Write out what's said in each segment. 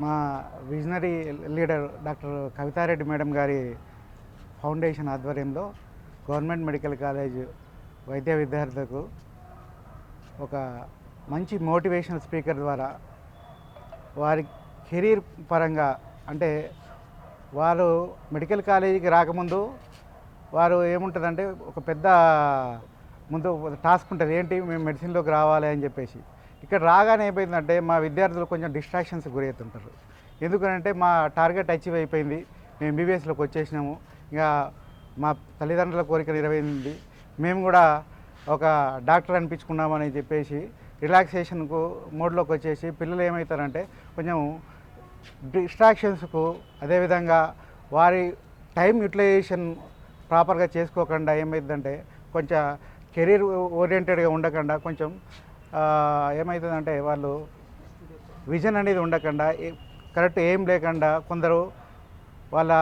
మా visionary leader doctor Kavitha Reddy madam గారి foundation ఆధ్వర్యంలో గవర్నమెంట్ మెడికల్ కాలేజ్ వైద్య విద్యార్థులకు ఒక మంచి మోటివేషనల్ స్పీకర్ ద్వారా వారి కెరీర్ పరంగా అంటే వారు మెడికల్ కాలేజీకి రాకముందు వారు ఏముంటుందంటే ఒక పెద్ద ముందు టాస్క్ ఉంటుంది ఏంటి? మేము మెడిసిన్లోకి రావాలి అని చెప్పేసి. ఇక్కడ రాగానే ఏమైందంటే మా విద్యార్థులు కొంచెం డిస్ట్రాక్షన్స్ గురవుతుంటారు ఎందుకంటే మా టార్గెట్ అచీవ్ అయిపోయింది. మేము బీబీఎస్లోకి వచ్చేసినాము. ఇంకా మా తల్లిదండ్రుల కోరిక నెరవేరింది. మేము కూడా ఒక డాక్టర్ అనిపించుకున్నామని చెప్పేసి రిలాక్సేషన్కు మోడ్లోకి వచ్చేసి పిల్లలు ఏమవుతారంటే కొంచెం డిస్ట్రాక్షన్స్కు అదేవిధంగా వారి టైం యూటిలైజేషన్ ప్రాపర్గా చేసుకోకుండా ఏమైందంటే కొంచెం కెరీర్ ఓరియంటెడ్గా ఉండకుండా కొంచెం ఏమవుతుందంటే వాళ్ళు విజన్ అనేది ఉండకుండా కరెక్ట్ ఏం లేకుండా కొందరు వాళ్ళ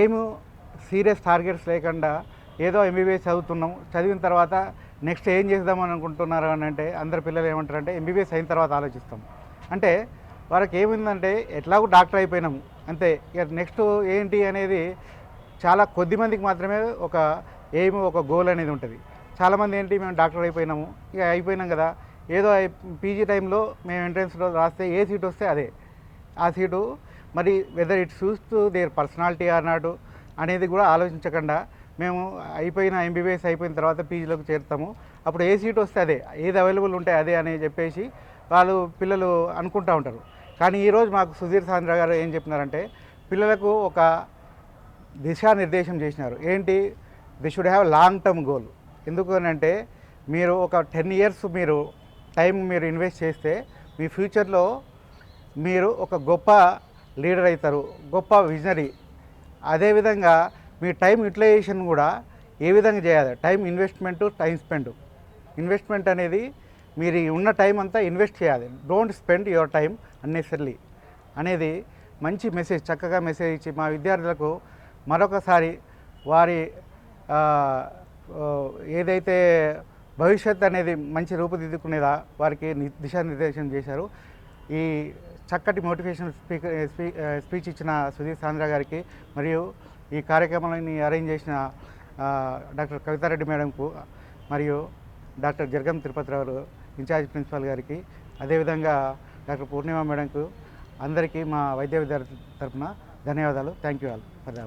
ఏము సీరియస్ టార్గెట్స్ లేకుండా ఏదో ఎంబీబీఎస్ చదువుతున్నాం చదివిన తర్వాత నెక్స్ట్ ఏం చేద్దామని అనుకుంటున్నారు అని అంటే అందరు పిల్లలు ఏమంటారంటే ఎంబీబీఎస్ అయిన తర్వాత ఆలోచిస్తాం. అంటే వాళ్ళకి ఏమైందంటే ఎట్లాగో డాక్టర్ అయిపోయినాము అంతే. ఇక నెక్స్ట్ ఏంటి అనేది చాలా కొద్ది మందికి మాత్రమే ఒక ఎయిమ్ ఒక గోల్ అనేది ఉంటుంది. చాలామంది ఏంటి మేము డాక్టర్ అయిపోయినాము. ఇక అయిపోయినాం కదా. ఏదో పీజీ టైంలో మేము ఎంట్రన్స్లో రాస్తే ఏ సీట్ వస్తే అదే. ఆ సీటు. మరి వెదర్ ఇట్ చూస్తూ దేర్ పర్సనాలిటీ అన్నాడు అనేది కూడా ఆలోచించకుండా మేము అయిపోయిన ఎంబీబీఎస్ అయిపోయిన తర్వాత పీజీలోకి చేరుతాము. అప్పుడు ఏ సీట్ వస్తే అదే. ఏది అవైలబుల్ ఉంటే అదే అని చెప్పేసి వాళ్ళు పిల్లలు అనుకుంటూ ఉంటారు. కానీ ఈరోజు మాకు సుధీర్ సాంద్ర గారు ఏం చెప్పినారంటే పిల్లలకు ఒక దిశానిర్దేశం చేసినారు. ఏంటి? The should have long term goal ఎందుకనంటే అంటే మీరు ఒక టెన్ ఇయర్స్ మీరు టైం మీరు ఇన్వెస్ట్ చేస్తే మీ ఫ్యూచర్లో మీరు ఒక గొప్ప లీడర్ అవుతారు గొప్ప విజనరీ. అదేవిధంగా మీ టైం యూటిలైజేషన్ కూడా ఏ విధంగా చేయాలి? Time investment time spend. Investment అనేది మీరు ఉన్న టైం అంతా ఇన్వెస్ట్ చేయాలి. Don't spend your time unnecessarily అనేది మంచి మెసేజ్ చక్కగా మెసేజ్ ఇచ్చి మా విద్యార్థులకు మరొకసారి వారి ఏదైతే భవిష్యత్ అనేది మంచి రూపుదిద్దుకునేదా వారికి దిశానిర్దేశం చేశారు. ఈ చక్కటి మోటివేషనల్ స్పీకర్ స్పీ స్పీచ్ ఇచ్చిన సుధీర్ సాంద్ర గారికి మరియు ఈ కార్యక్రమాన్ని అరేంజ్ చేసిన డాక్టర్ కవితారెడ్డి మేడంకు మరియు డాక్టర్ జర్గం తిరుపతిరావు ఇన్ఛార్జ్ ప్రిన్సిపాల్ గారికి అదేవిధంగా డాక్టర్ పూర్ణిమ మేడంకు అందరికీ మా వైద్య విద్యార్థి తరఫున ధన్యవాదాలు. Thank you all for